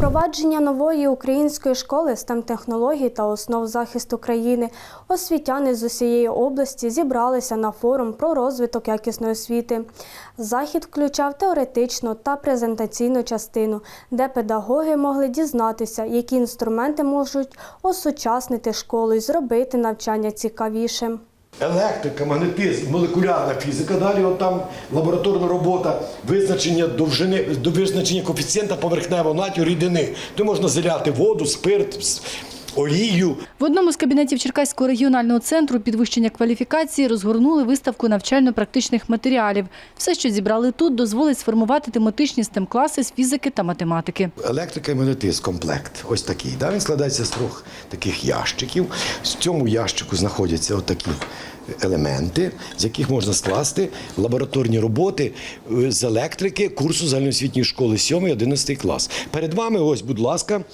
Впровадження нової української школи STEM технологій та основ захисту країни освітяни з усієї області зібралися на форум про розвиток якісної освіти. Захід включав теоретичну та презентаційну частину, де педагоги могли дізнатися, які інструменти можуть осучаснити школу і зробити навчання цікавішим. Електрика, магнетизм, молекулярна фізика. Далі от там лабораторна робота, визначення довжини, до визначення коефіцієнта поверхневого натю рідини. Де можна заляти воду, спирт, олію. В одному з кабінетів Черкаського регіонального центру підвищення кваліфікації розгорнули виставку навчально-практичних матеріалів. Все, що зібрали тут, дозволить сформувати тематичні STEM-класи з фізики та математики. Електрика і магнетизм комплект. Ось такий. Да? Він складається з трьох таких ящиків. В цьому ящику знаходяться отакі елементи, з яких можна скласти лабораторні роботи е, з електрики курсу загальноосвітньої школи 7-11 клас. Перед вами, ось, будь ласка,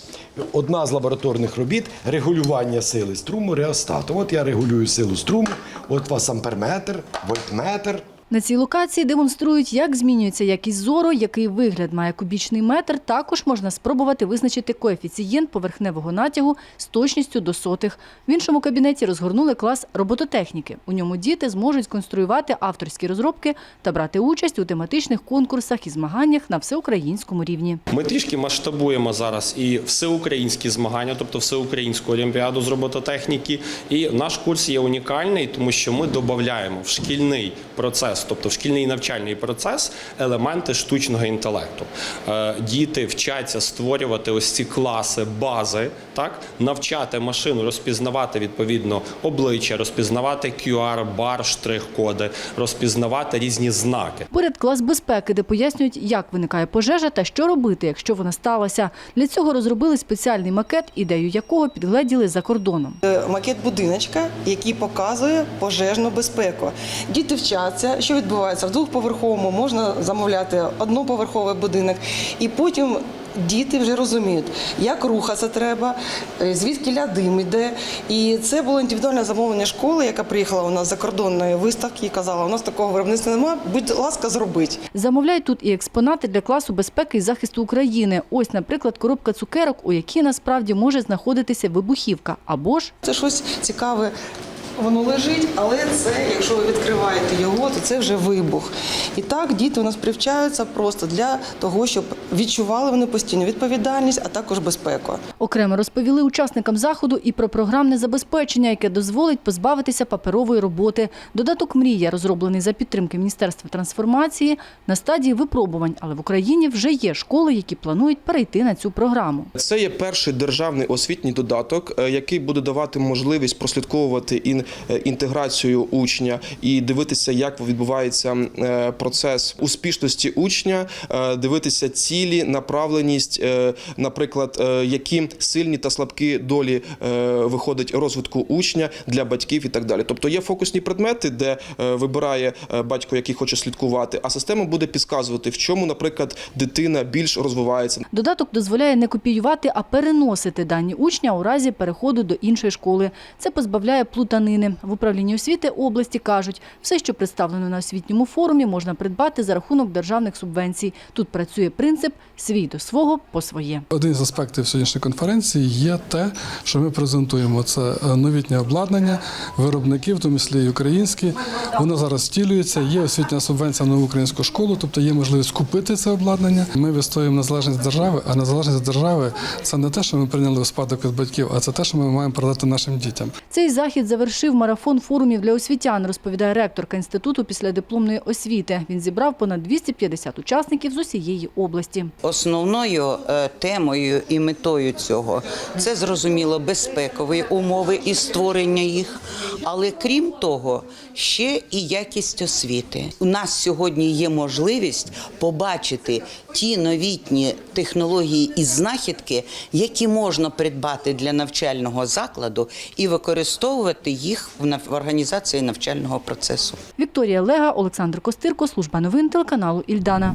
одна з лабораторних робіт регулювання сили струму реостату. От я регулюю силу струму, от у вас амперметр, вольтметр. На цій локації демонструють, як змінюється якість зору, який вигляд має кубічний метр. Також можна спробувати визначити коефіцієнт поверхневого натягу з точністю до сотих. В іншому кабінеті розгорнули клас робототехніки. У ньому діти зможуть конструювати авторські розробки та брати участь у тематичних конкурсах і змаганнях на всеукраїнському рівні. Ми трішки масштабуємо зараз і всеукраїнські змагання, тобто всеукраїнську олімпіаду з робототехніки. І наш курс є унікальний, тому що ми додаємо в шкільний процес, тобто в шкільний навчальний процес, елементи штучного інтелекту. Е, Діти вчаться створювати ось ці класи, бази, так навчати машину розпізнавати відповідно обличчя, розпізнавати QR-бар, штрих-коди, розпізнавати різні знаки. Поряд клас безпеки, де пояснюють, як виникає пожежа та що робити, якщо вона сталася. Для цього розробили спеціальний макет, ідею якого підгледіли за кордоном. Макет будиночка, який показує пожежну безпеку. Діти вчаться, що відбувається в двохповерховому, можна замовляти одноповерховий будинок, і потім. Діти вже розуміють, як рухатися треба, е, звідки дим іде. І це було індивідуальне замовлення школи, яка приїхала у нас з закордонної виставки і казала, у нас такого виробництва немає, будь ласка, зробіть. Замовляють тут і експонати для класу безпеки і захисту України. Ось, наприклад, коробка цукерок, у якій насправді може знаходитися вибухівка або ж Це щось цікаве. Воно лежить, але це, якщо ви відкриваєте його, то це вже вибух. І так діти у нас привчаються просто для того, щоб відчували вони постійно відповідальність, а також безпеку. окремо розповіли учасникам заходу і про програмне забезпечення, яке дозволить позбавитися паперової роботи. Додаток Мрія, розроблений за підтримки Міністерства трансформації, на стадії випробувань, але в Україні вже є школи, які планують перейти на цю програму. Це є перший державний освітній додаток, е, який буде давати можливість прослідковувати е, інтеграцію учня і дивитися, як відбувається е, процес успішності учня, е, дивитися цілі, направленість, е, наприклад, які сильні та слабкі долі виходить розвитку учня для батьків і так далі. Тобто є фокусні предмети, де вибирає батько, який хоче слідкувати, а система буде підказувати, в чому, наприклад, дитина більш розвивається. Додаток дозволяє не копіювати, а переносити дані учня у разі переходу до іншої школи. Це позбавляє плутанини. В управлінні освіти області кажуть, все, що представлено на освітньому форумі, можна придбати за рахунок державних субвенцій. Тут працює принцип свій до свого по своє. Один з аспектів сьогоднішньої конференції є те, що ми презентуємо. Це е, новітнє обладнання виробників, в тому числі і українські. Воно зараз втілюється. Є освітня субвенція на українську школу, тобто є можливість купити це обладнання. Ми відстоюємо незалежність держави, а незалежність держави це не те, що ми прийняли у спадок від батьків, а це те, що ми маємо передати нашим дітям. Цей захід завершив марафон форумів для освітян, розповідає ректорка інституту післядипломної освіти. Він зібрав понад 250 учасників з усієї області. Основною е, темою і метою цього це зрозуміло безпекові умови і створення їх. Але крім того, ще і якість освіти. У нас сьогодні є можливість побачити ті новітні технології і знахідки, які можна придбати для навчального закладу і використовувати їх в організації навчального процесу. Вікторія Лега, Олександр Костирко, служба новин телеканалу Ільдана.